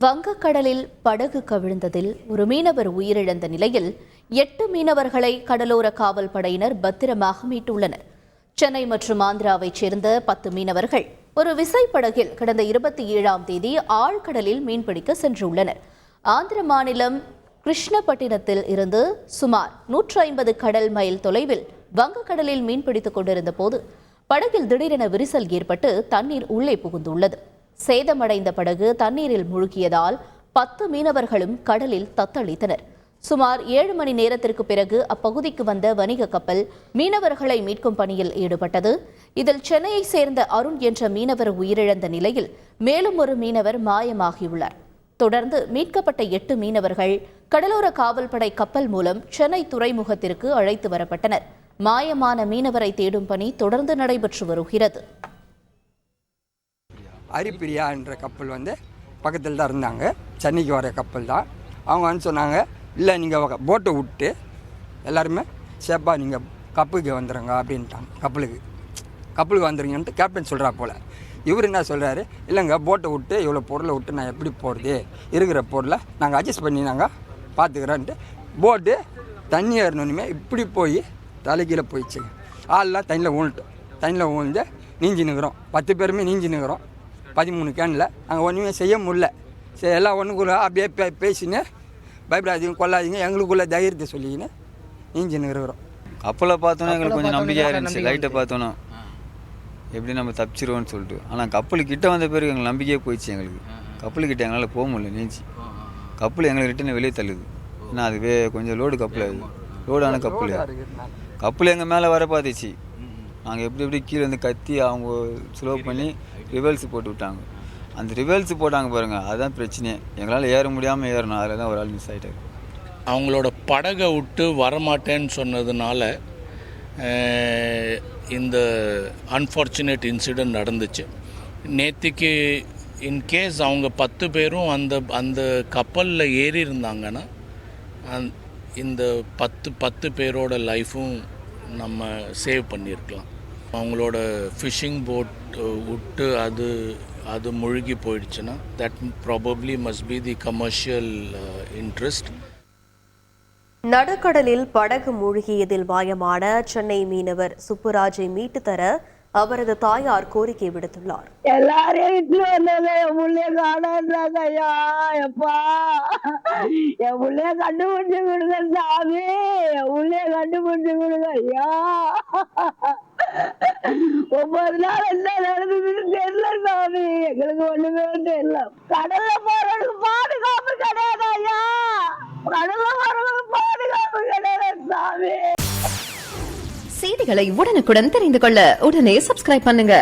வங்கக்கடலில் படகு கவிழ்ந்ததில் ஒரு மீனவர் உயிரிழந்த நிலையில் எட்டு மீனவர்களை கடலோர காவல் படையினர் பத்திரமாக மீட்டுள்ளனர். சென்னை மற்றும் ஆந்திராவைச் சேர்ந்த பத்து மீனவர்கள் ஒரு விசைப்படகில் கடந்த இருபத்தி ஏழாம் தேதி ஆழ்கடலில் மீன்பிடிக்க சென்றுள்ளனர். ஆந்திர மாநிலம் கிருஷ்ணப்பட்டினத்தில் இருந்து சுமார் நூற்று ஐம்பது கடல் மைல் தொலைவில் வங்கக்கடலில் மீன்பிடித்துக் கொண்டிருந்த போது படகில் திடீரென விரிசல் ஏற்பட்டு தண்ணீர் உள்ளே புகுந்துள்ளது. சேதமடைந்த படகு தண்ணீரில் மூழ்கியதால் பத்து மீனவர்களும் கடலில் தத்தளித்தனர். சுமார் ஏழு மணி நேரத்திற்கு பிறகு அப்பகுதிக்கு வந்த வணிக கப்பல் மீனவர்களை மீட்கும் பணியில் ஈடுபட்டது. இதில் சென்னையை சேர்ந்த அருண் என்ற மீனவர் உயிரிழந்த நிலையில் மேலும் ஒரு மீனவர் மாயமாகியுள்ளார். தொடர்ந்து மீட்கப்பட்ட எட்டு மீனவர்கள் கடலோர காவல்படை கப்பல் மூலம் சென்னை துறைமுகத்திற்கு அழைத்து வரப்பட்டனர். மாயமான மீனவரை தேடும் பணி தொடர்ந்து நடைபெற்று வருகிறது. அரிப்பிரியா என்ற கப்பல் வந்து பக்கத்தில் தான் இருந்தாங்க. சென்னைக்கு வர கப்பல் தான். அவங்க வந்து சொன்னாங்க இல்லை நீங்கள் போட்டை விட்டு எல்லாருமே சேஃபாக நீங்கள் கப்பலுக்கு வந்துடுங்க அப்படின்ட்டாங்க. கப்பலுக்கு. கப்பலுக்கு வந்துடுங்கன்ட்டு கேப்டன் சொல்கிறா போல். இவர் என்ன சொல்கிறாரு இல்லைங்க போட்டை விட்டு இவ்வளோ பொருளை விட்டு நான் எப்படி போகிறது இருக்கிற பொருளை நாங்கள் அட்ஜஸ்ட் பண்ணி நாங்கள் பார்த்துக்கிறோன்ட்டு போட்டு தண்ணி ஏறணுமே இப்படி போய் தலைக்கீழே போயிடுச்சுங்க. ஆள்லாம் தண்ணியில் ஊழ்ட்டோம் தண்ணியில் ஊழ்ந்து நீஞ்சி நிற்கிறோம் பத்து பேருமே நீஞ்சி நிற்கிறோம் பதிமூணு கேனில். நாங்கள் ஒன்றுமே செய்ய முடியல. சரி எல்லாம் ஒன்றுக்குள்ள அப்படியே பே பேசின்னு பயப்படாதீங்க கொள்ளாதீங்க. எங்களுக்குள்ள தைரியத்தை சொல்லிக்கின்னு நீஞ்சி நிற்கிறோம் கப்பலை பார்த்தோன்னா எங்களுக்கு கொஞ்சம் நம்பிக்கையாக இருந்துச்சு. லைட்டை பார்த்தோன்னா எப்படி நம்ம தப்பிச்சிருவோம்னு சொல்லிட்டு. ஆனால் கப்பல் கிட்ட வந்த பிறகு எங்களுக்கு நம்பிக்கையே போயிடுச்சு எங்களுக்கு. கப்பல் கிட்ட எங்களால் போக முடியல நீச்சி கப்பல் எங்களை ரிட்டன் வெளியே தள்ளுது. ஏன்னா அது. வே கொஞ்சம் லோடு கப்பல் அது. லோடான கப்பல் கப்பல் எங்கள் மேலே வர பார்த்துச்சு நாங்கள் எப்படி எப்படி கீழே வந்து கத்தி அவங்க ஸ்லோ பண்ணி ரிவல்ஸ் போட்டு விட்டாங்க அந்த ரிவல்ஸ் போட்டாங்க பாருங்கள் அதுதான் பிரச்சனையே. எங்களால் ஏற முடியாமல் ஏறணும் அதில் தான் ஒரு ஆள் மிஸ் ஆகிட்டாரு அவங்களோட படகை விட்டு வரமாட்டேன்னு சொன்னதுனால இந்த அன்ஃபார்ச்சுனேட் இன்சிடெண்ட் நடந்துச்சு. நேற்றுக்கு இன்கேஸ் அவங்க பத்து பேரும் அந்த அந்த கப்பலில் ஏறி இருந்தாங்கன்னா அந் இந்த பத்து பத்து பேரோட லைஃப்பும் நம்ம சேவ் பண்ணியிருக்கலாம். அவங்களோட ஃபிஷிங் போட் விட்டு அது அது முழுகி போயிடுச்சுன்னா that probably must be the commercial interest நடுக்கடலில் படகு மூழ்கியதில் மாயமான சென்னை மீனவர் சுப்புராஜை மீட்டு தர அவரது தாயார் கோரிக்கை விடுத்துள்ளார். எல்லாரையும் இட்டு வந்தது என் புள்ளைய ஐயா எப்பா. என் புள்ளைய கண்டுபிடிச்சு விடுங்க சாமி. என் புள்ளைய கண்டுபிடிச்சு விடுங்க ஐயா ஒன்பது நாள் என்ன நடந்ததுன்னு தெரியல சாமி. எங்களுக்கு ஒண்ணுமே தெரியல. கடல்ல போறவங்களுக்கு பாதுகாப்பு கிடையாது ஐயா. கடல்ல போறவங்களுக்கு பாதுகாப்பு கிடையாது சாமி. செய்திகளை உடனுக்குடன் தெரிந்து கொள்ள உடனே சப்ஸ்கிரைப் பண்ணுங்க.